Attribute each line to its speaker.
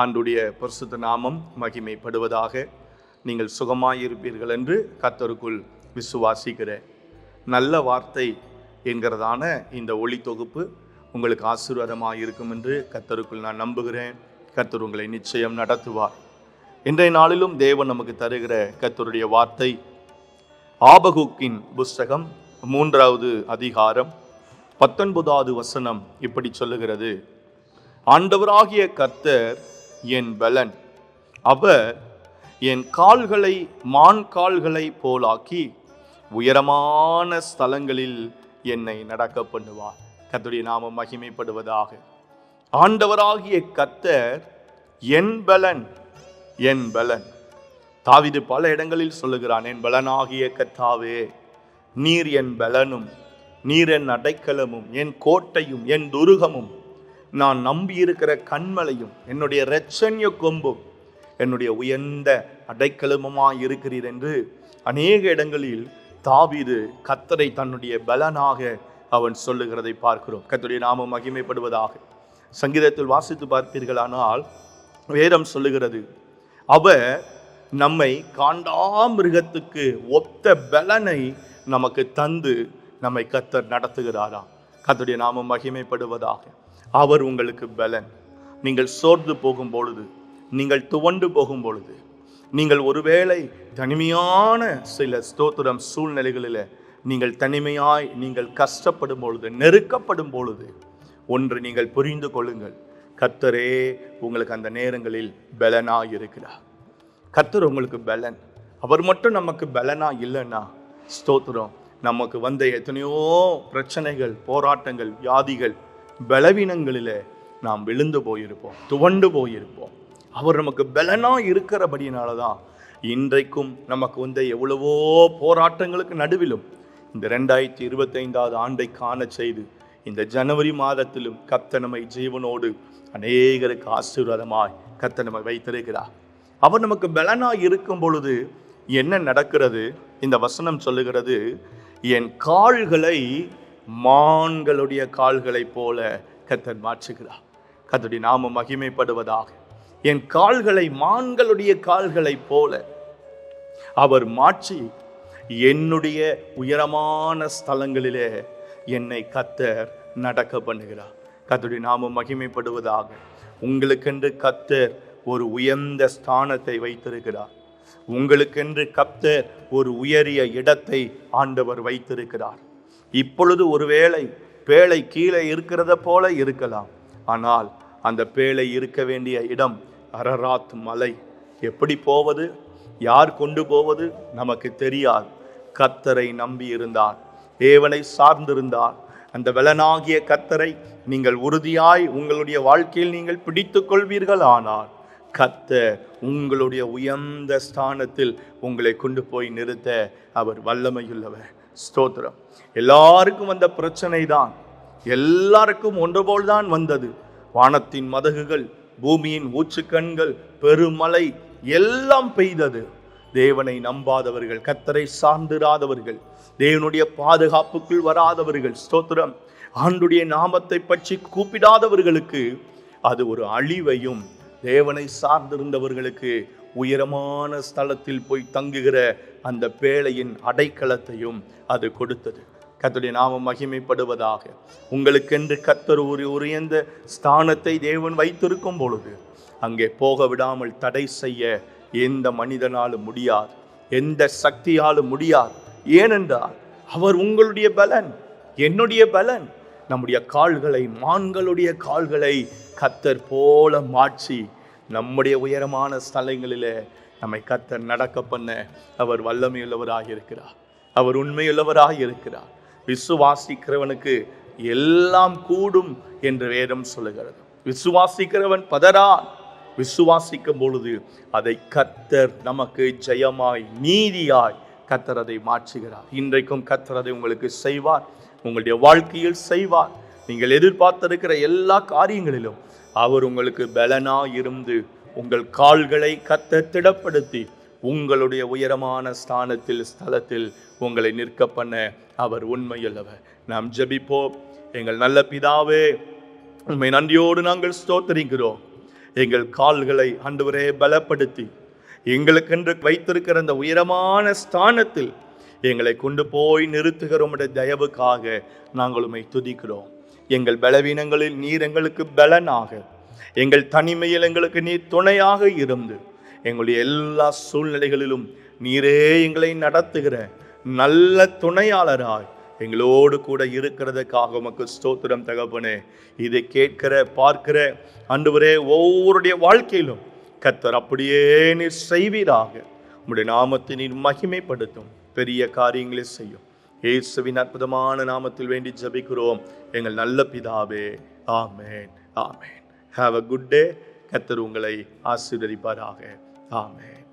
Speaker 1: ஆண்டுடைய பரிசுத்த நாமம் மகிமைப்படுவதாக நீங்கள் சுகமாயிருப்பீர்கள் என்று கத்தருக்குள் விசுவாசிக்கிறேன் நல்ல வார்த்தை என்கிறதான இந்த ஒளி தொகுப்பு உங்களுக்கு ஆசீர்வாதமாக இருக்கும் என்று கத்தருக்குள் நான் நம்புகிறேன். கத்தர் உங்களை நிச்சயம் நடத்துவார். இன்றைய நாளிலும் தேவன் நமக்கு தருகிற கத்தருடைய வார்த்தை ஆபகுக்கின் புஸ்தகம் மூன்றாவது அதிகாரம் பத்தொன்பதாவது வசனம் இப்படி சொல்லுகிறது. ஆண்டவராகிய கர்த்தர் என் பலன். அவர் என் கால்களை மான் கால்களை போலாக்கி உயரமான ஸ்தலங்களில் என்னை நடக்க பண்ணுவார். கத்துடைய நாமம் மகிமைப்படுவதாக. ஆண்டவராகிய கத்தர் என் பலன் என் பலன். தாவிது பல இடங்களில் சொல்லுகிறான் என் பலனாகிய கத்தாவே நீர் என் பலனும் நீர் என் அடைக்கலமும் என் கோட்டையும் என் துருகமும் நான் நம்பியிருக்கிற கண்மலையும் என்னுடைய இரட்சண்ய கொம்பும் என்னுடைய உயர்ந்த அடைக்கலமுமாய் இருக்கிறீர் என்று அநேக இடங்களில் தாவிது கத்தரை தன்னுடைய பலனாக அவன் சொல்லுகிறதை பார்க்கிறோம். கத்தருடைய நாமம் மகிமைப்படுவதாக. சங்கீதத்தில் வாசித்து பார்ப்பீர்களானால் வேதம் சொல்லுகிறது அவர் நம்மை காண்டாமிருகத்துக்கு ஒத்த பலனை நமக்கு தந்து நம்மை கத்தர் நடத்துகிறாராம். கத்தருடைய நாமம் மகிமைப்படுவதாக. அவர் உங்களுக்கு பலன். நீங்கள் சோர்ந்து போகும் பொழுது நீங்கள் துவண்டு போகும் பொழுது நீங்கள் ஒருவேளை தனிமையான சில ஸ்தோத்திரம் சூழ்நிலைகளில் நீங்கள் தனிமையாய் நீங்கள் கஷ்டப்படும் பொழுது நெருக்கப்படும் பொழுது ஒன்று நீங்கள் புரிந்து கொள்ளுங்கள். கத்தரே உங்களுக்கு அந்த நேரங்களில் பலனாக இருக்கிறார். கத்தர் உங்களுக்கு பலன். அவர் மட்டும் நமக்கு பலனா இல்லைன்னா ஸ்தோத்திரம் நமக்கு வந்த எத்தனையோ பிரச்சனைகள் போராட்டங்கள் வியாதிகள் பலவீனங்களில் நாம் விழுந்து போயிருப்போம் துவண்டு போயிருப்போம். அவர் நமக்கு பலனாக இருக்கிறபடினால தான் இன்றைக்கும் நமக்கு வந்து எவ்வளவோ போராட்டங்களுக்கு நடுவிலும் இந்த ரெண்டாயிரத்தி இருபத்தைந்தாவது ஆண்டை காண செய்து இந்த ஜனவரி மாதத்திலும் கத்தனமை ஜீவனோடு அநேகருக்கு ஆசீர்வாதமாய் கத்தனமை வைத்திருக்கிறார். அவர் நமக்கு பலனாக இருக்கும் பொழுது என்ன நடக்கிறது? இந்த வசனம் சொல்லுகிறது என் கால்களை மான்களுடைய கால்களைப் போல கத்தர் மாற்றுகிறார். கத்தருடைய நாம மகிமைப்படுவதாக. என் கால்களை மான்களுடைய கால்களைப் போல அவர் மாற்றி என்னுடைய உயரமான ஸ்தலங்களிலே என்னை கத்தர் நடக்க பண்ணுகிறார். கத்தருடைய நாமம் மகிமைப்படுவதாக. உங்களுக்கென்று கத்தர் ஒரு உயர்ந்த ஸ்தானத்தை வைத்திருக்கிறார். உங்களுக்கென்று கத்தர் ஒரு உயரிய இடத்தை ஆண்டவர் வைத்திருக்கிறார். இப்பொழுது ஒருவேளை பேழை கீழே இருக்கிறத போல இருக்கலாம். ஆனால் அந்த பேழை இருக்க வேண்டிய இடம் அரராத் மலை. எப்படி போவது? யார் கொண்டு போவது? நமக்கு தெரியாது. கத்தரை நம்பி இருந்தார். தேவனை சார்ந்திருந்தார். அந்த வெலனாகிய கத்தரை நீங்கள் உறுதியாய் உங்களுடைய வாழ்க்கையில் நீங்கள் பிடித்து கொள்வீர்கள் ஆனால் கத்த உங்களுடைய உயர்ந்த ஸ்தானத்தில் உங்களை கொண்டு போய் நிறுத்த அவர் வல்லமையுள்ளவர். ஸ்தோத்திரம். எல்லாருக்கும் வந்த பிரச்சனை தான் எல்லாருக்கும் ஒன்றுபோல் தான் வந்தது. வானத்தின் மதகுகள் பூமியின் ஊச்சுக்கண்கள் பெருமலை எல்லாம் பெய்தது. தேவனை நம்பாதவர்கள் கத்தரை சார்ந்திராதவர்கள் தேவனுடைய பாதுகாப்புக்குள் வராதவர்கள் ஸ்தோத்திரம். ஆண்டுடைய நாமத்தை பற்றி கூப்பிடாதவர்களுக்கு அது ஒரு அழிவையும் தேவனை சார்ந்திருந்தவர்களுக்கு உயரமான ஸ்தலத்தில் போய் தங்குகிற அந்த பேழையின் அடைக்கலத்தையும் அது கொடுத்தது. கத்துடைய நாமம் மகிமைப்படுவதாக. உங்களுக்கென்று கத்தர் ஒரு உயர்ந்த ஸ்தானத்தை தேவன் வைத்திருக்கும் பொழுது அங்கே போக விடாமல் தடை செய்ய எந்த மனிதனாலும் முடியாது. எந்த சக்தியாலும் முடியாது. ஏனென்றால் அவர் உங்களுடைய பலன் என்னுடைய பலன். நம்முடைய கால்களை மான்களுடைய கால்களை கத்தர் போல மாற்றி நம்முடைய உயரமான ஸ்தலங்களிலே நம்மை கத்தர் நடக்க பண்ண அவர் வல்லமையுள்ளவராக இருக்கிறார் அவர் உண்மையுள்ளவராக இருக்கிறார் விசுவாசிக்கிறவனுக்கு எல்லாம் கூடும் என்று வேதம் சொல்லுகிறது. விசுவாசிக்கிறவன் பதறான். விசுவாசிக்கும் பொழுது அதை கத்தர் நமக்கு ஜெயமாய் நீதியாய் கத்தர் அதை மாற்றுகிறார். இன்றைக்கும் கத்தர் அதை உங்களுக்கு செய்வார். உங்களுடைய வாழ்க்கையில் செய்வார். நீங்கள் எதிர்பார்த்திருக்கிற எல்லா காரியங்களிலும் அவர் உங்களுக்கு பலனா இருந்து உங்கள் கால்களை கத்த திடப்படுத்தி உங்களுடைய உயரமான ஸ்தானத்தில் ஸ்தலத்தில் உங்களை நிற்க பண்ண அவர் உண்மையுள்ளவர். நாம் ஜெபிப்போம். எங்கள் நல்ல பிதாவே உண்மை நன்றியோடு நாங்கள் ஸ்தோத்தரிக்கிறோம். எங்கள் கால்களை அன்றுவரே பலப்படுத்தி எங்களுக்கென்று வைத்திருக்கிற அந்த உயரமான ஸ்தானத்தில் எங்களை கொண்டு போய் நிறுத்துகிற தயவுக்காக நாங்கள் உண்மை துதிக்கிறோம். எங்கள் பலவீனங்களில் நீர் எங்களுக்கு பலனாக. எங்கள் தனிமையில் எங்களுக்கு நீர் துணையாக இருந்து. எங்களுடைய எல்லா சூழ்நிலைகளிலும் நீரே எங்களை நடத்துகிற நல்ல துணையாளராய் எங்களோடு கூட இருக்கிறதுக்காக உமக்கு ஸ்தோத்திரம் தகப்பனே. இதை கேட்கிற பார்க்கிற அன்றுவரே ஒவ்வொருடைய வாழ்க்கையிலும் கத்தர் அப்படியே நீர் செய்வீராக. உங்களுடைய நாமத்தை நீர் மகிமைப்படுத்தும். பெரிய காரியங்களை செய்யும். இயேசுவின் அற்புதமான நாமத்தில் வேண்டி ஜபிக்கிறோம். எங்கள் நல்ல பிதாவே ஆமேன் ஆமேன். ஹாவ் அ குட் டே கத்தர் உங்களை ஆசீர்வதிப்பாராக. ஆமேன்.